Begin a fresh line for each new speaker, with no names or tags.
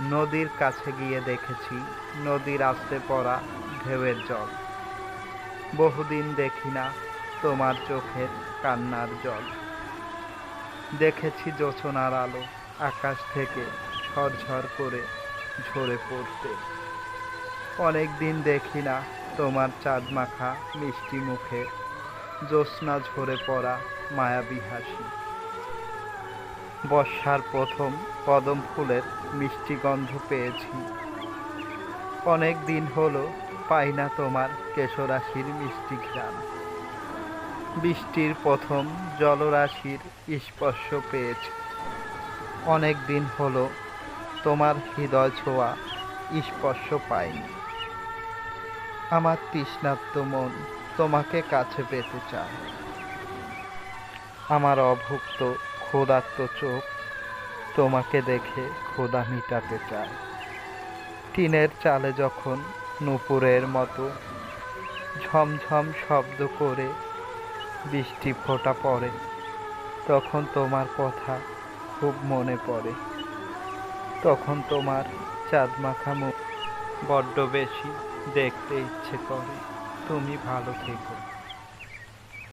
নদীর কাছে গিয়ে দেখেছি নদীর আস্তে পড়া ঢেউয়ের জল। বহুদিন দেখি না তোমার চোখের কান্নার জল। দেখেছি জোছনার আলো আকাশ থেকে ঝরঝর করে ঝরে পড়তে। অনেক দিন দেখি না তোমার চাঁদ মাখা মিষ্টি মুখে। জ্যোৎস্না ঝরে পড়া মায়াবী হাসি বর্ষার প্রথম কদম ফুলের মিষ্টি গন্ধ পেয়েছি। অনেক দিন হলো পাই না তোমার কেশরাশির মিষ্টি ঘ্রাণ। বৃষ্টির প্রথম জলরাশির স্পর্শ পেয়েছি। অনেক দিন হলো তোমার হৃদয় ছোঁয়া স্পর্শ পাইনি। আমার তৃষ্ণার্ত মন তোমাকে কাছে পেতে চায়। আমার অভুক্ত ক্ষুধার্ত চোখ তোমাকে দেখে ক্ষুধা মিটাতে চায়। টিনের চালে যখন নুপুরের মতো ঝমঝম শব্দ করে বৃষ্টি ফোঁটা পড়ে, তখন তোমার কথা খুব মনে পড়ে। তখন তোমার চাঁদ মাখা মুখ বড্ড বেশি দেখতে ইচ্ছে করে। তুমি ভালো থেকো।